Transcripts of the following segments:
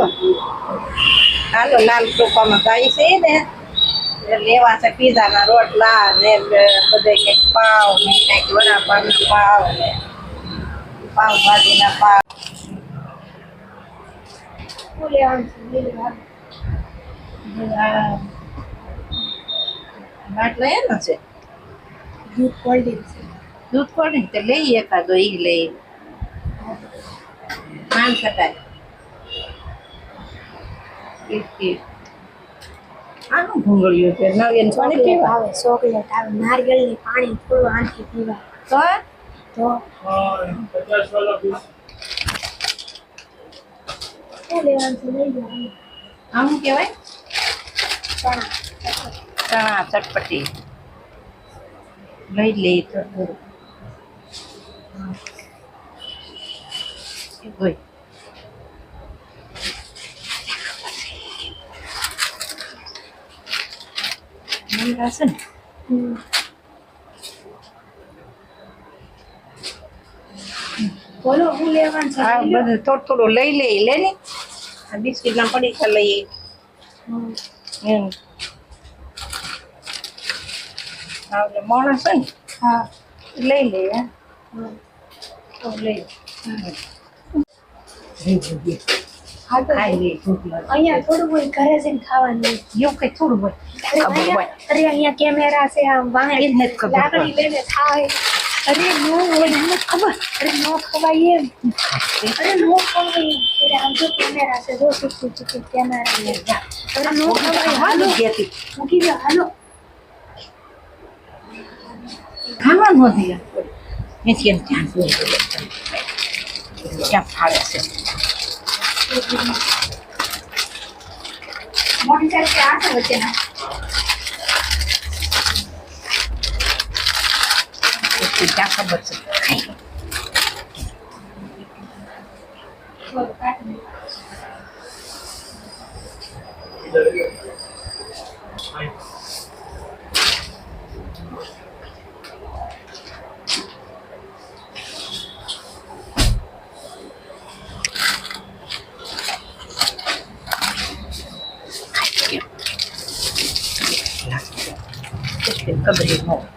હાલો. હાલો લાલ ટોપામાં ગાય છે ને. લેવા છે પીઝાના રોટલા ને બધે કંઈક પાવ ને કંઈક વડાપાવના પાવ ને પાવ ભાજીના પાવ. ભાત. એનો છે? દૂધ કોલ્ડ છે. દૂધ કોને તો લઈ એકાદો ઈ લઈ ખટાય. આનું ભૂંગળ્યું છે નવીન પાણી પીવા આવે ચોકલેટ આવે નારિયેળની પાણી થોડું આંખી પીવા તો તો આમ કહેવાય? ચણા. ચણા ચટપટી. લઈ લઈ તો થોડું. મમરા છે ને. બોલો હું લેવાનું છે આ લઈ લો. બધું થોડું થોડું લઈ લઈ લે ને આ બિસ્કિટના પડીકા લઈએ હમ. એમ આ માણસ છે ને હા લઈ લઈએ હમ. લઈ હા તો ખાઈ અહીંયા થોડું કોઈ ઘરે જઈને ખાવાનું હોય. એવું કઈ થોડું હોય? અરે ખબર હોય. અહીંયા- અરે અહીંયા કેમેરા છે આમ વાંહે જ નથી ખબર લાકડી લઈને ખાય અરે નો હોય મને ખબર. અરે નો ખવાય એમ. અરે નો ખવાય અરે આમ જો કેમેરા છે જો ચૂકું ચૂકું કેમેરા અરે નો ખવાય હાલો. ઘેતી મૂકી દો હાલો. ખાવાનું નથી. એથી એમ દોરી ક્યાં ફાળે છે? મોટી સાઈડ કે આ છે વચ્ચેના ક્યાં ખબર છે ખાઈ લો. બોલો, કાઢી દો. એટલી ખબર ય ન હોય.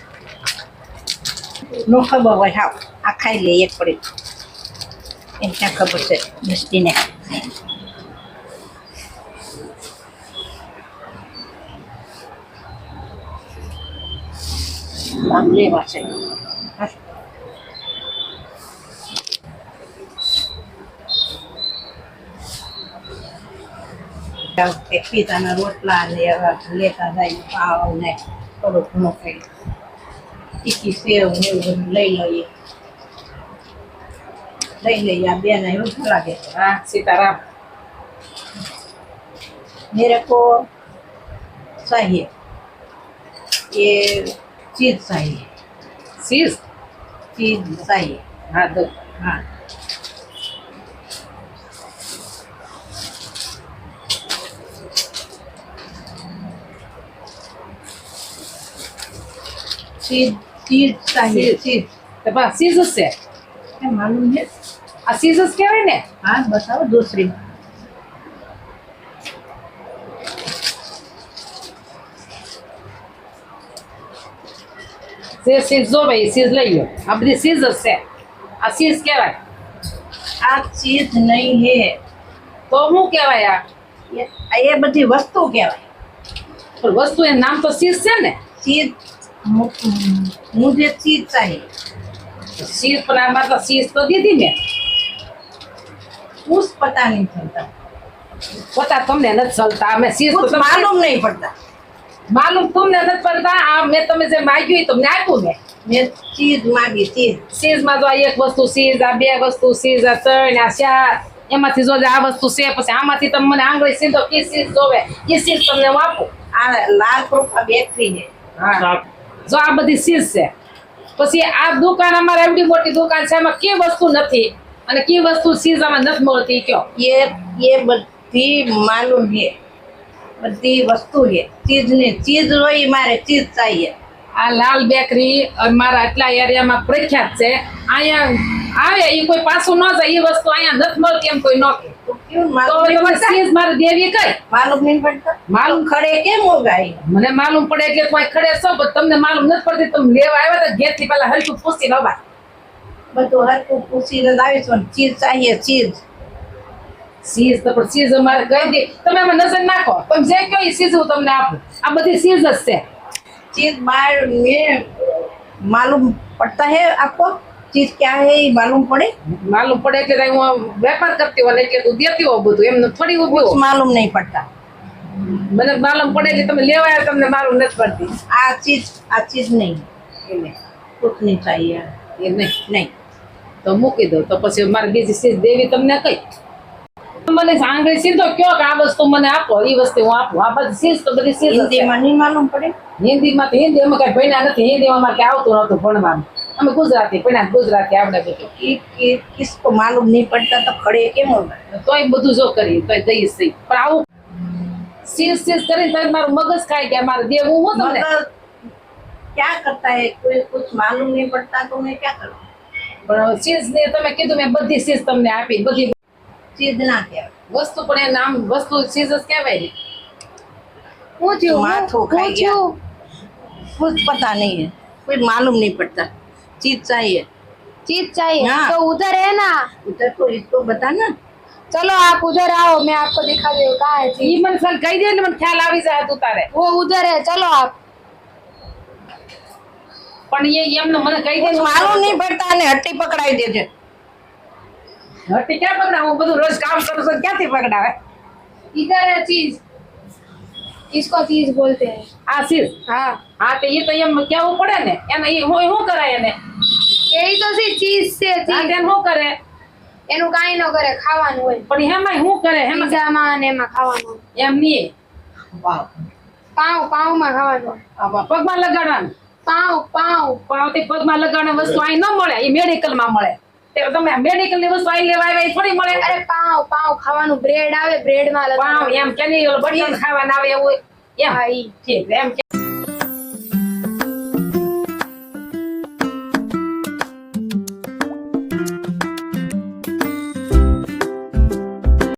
નો ખબર હોય હાવ આ ખાઈ લે એક પડી એને ક્યાં ખબર છે દૃષ્ટિને આમ લેવા છે હા. એક પીઝાના રોટલા ને એવા લેતા જાય પાવ ને થોડું ઘણું કંઈ ટીકી સેવ ને એવું બધું લઈ લઈએ લઈ લઈએ આ બેન એવું શું લાગે છે हाँ सीताराम मेरे को चाहिए ये चीज चाहिए सीज चीज चाहिए हाँ दो हाँ Cheese. Cheese સીઝ ભાઈ સીઝ લઈ લો આ બધી સીઝ હશે આ સીઝ કહેવાય આ ચીઝ નહીં હે તો શું કહેવાય આ એ બધી વસ્તુ કહેવાય વસ્તુ એ નામ તો સીઝ છે ને ચીજ मुझे चीज चाहिए સીઝ પણ આમાં તો સીઝ તો દીધી મેં कुछ पता नहीं चलता પોતા તમને નથી ચલતા અમે સીઝ તો कुछ તમે मालूम नहीं पड़ता માલુમ તમને નથી પડતા આ મેં તમે જે માગ્યું એ તમને આપ્યું મેં मैं चीज मांगी चीज સીઝમાં તો આ એક વસ્તુ સીઝ આ બે વસ્તુ સીઝ આ ત્રણ આ ચાર એમાંથી જો આ વસ્તુ છે પછી આમાંથી તમે મને આંગળી સીધો કે સીઝ જોવે એ સીઝ તમને હું આપું आ लाल प्रूफ बेकरी है હા જો આ બધી સીઝ છે. પછી આ દુકાન અમારે એવડી મોટી દુકાન છે એમાં કઈ વસ્તુ નથી અને કઈ વસ્તુ સીઝ અમે નથી મળતી કયો? એ એ બધી માલુમ હે બધી વસ્તુ છે. ચીજ ને ચીજ હોય મારે ચીજ ચાહીએ. આ લાલ બેકરી મારા આટલા એરિયામાં પ્રખ્યાત છે. અહીંયા આવે એ કોઈ પાછું ન જાય એ વસ્તુ અહીંયા નથી મળતી એમ કોઈ ન મને માલુમ પડે એટલે કોઈ ખડે છો તમને માલુમ નથી પડતી તમે લેવા આવ્યા તો ઘેર પેલા હલકું પૂછી લવા બધું હલકું પૂછી આવી છો ચીજ ચાહીએ ચીજ. સીઝ પણ સીઝ અમારે કહી દે. તમે એમાં નજર નાખો. તમે જે કહો એ સીઝ હું તમને આપું. આ બધી સીઝ જ છે. ચીજ માર માલુમ પડતા હે આપકો चीज क्या है ये मालूम पड़े માલુમ પડે એટલે તાઈ હું વેપાર કરતી હોય ને એટલે તું દેતી હોઉં બધું એમને થોડી ઊભી कुछ હોઉં. मालूम नहीं पड़ता મને માલુમ પડે એટલે તમે લેવા આવ્યા તમને માલુમ નથી પડતી आ चीज आ चीज नहीं એને कुछ नहीं चाहिए એ નહીં नहीं તો મૂકી દો તો પછી મારે બીજી ચીજ દેવી તમને કઈ મને આંગળી સીધો કયો કે આ વસ્તુ મને આપો એ વસ્તુ હું આપું આ બધી ચીજ તો બધી ચીજ જ हिंदी છે. में नहीं मालूम पड़े હિન્દીમાં તો હિન્દી અમે કઈ ભણ્યા નથી હિન્દીમાં અમારે કઈ આવતું નહોતું ભણવાનું અમે ગુજરાતી પણ ગુજરાતી આવડે બધું કે કિસકો માલુમ નહીં પડતા તો ખડે કેમ તોય બધું જો કરી તો દઈ પણ આવું શીશ શીશ કરી તો મારું મગજ ખાઈ ગયા મારે દેવ હું તમને? ક્યાં કરતા કોઈ માલુમ નહીં પડતા તો મેં ક્યાં કરું? પણ ચીજ ને તમે કીધું મેં બધી ચીજ તમને આપી બધી ચીજ ના કેવાય વસ્તુ પણ એ નામ વસ્તુ ચીજ જ કહેવાય હું થયું માથું ખાઈ ગયા. કુછ પતા નહીં કોઈ માલુમ નહીં પડતા. चीज चाहिए चीज चाहिए हाँ। तो उधर है ना उधर को इसको बता ना चलो आप उधर आओ मैं आपको दिखा दे कहाँ है चीज ઈ મને ખાલી કહી દે એટલે મને ખ્યાલ આવી જાય તું તારે वो उधर है चलो आप પણ એ એમને મને કહી દે कुछ मालूम नहीं पड़ता ने हट्टी पकड़ाई दे दे હટી ક્યાં પકડાવ હું બધું રોજ કામ કરું છું ક્યાંથી પકડાવે इधर है चीज इसको चीज बोलते हैं આ ચીઝ हाँ હા તો એ તો એમ કેવું પડે ને એને એ હું શું કરાય એને यही तो सी चीज से આ चीज તેને શું કરે એનું કાંઈ ન કરે ખાવાનું હોય પણ એમાં શું કરે એમાં પીઝામાં ને એમાં ખાવાનું એમ નહીં वाह પાઉં પાઉંમાં ખાવાનું આમાં પગમાં લગાડવાનું પાઉં પાઉં પણ તે પગમાં લગાડવાની વસ્તુ અહીં ન મળે એ મેડિકલમાં મળે તે તમે મેડિકલની વસ્તુ આઈ લેવા આવે થોડી મળે. અરે પાઉં પાઉં ખાવાનું બ્રેડ આવે બ્રેડમાં પાવ લગાડવાનું એમ કે નહીં બટન ખાવાના આવે એવું એમ. ઠીક એમ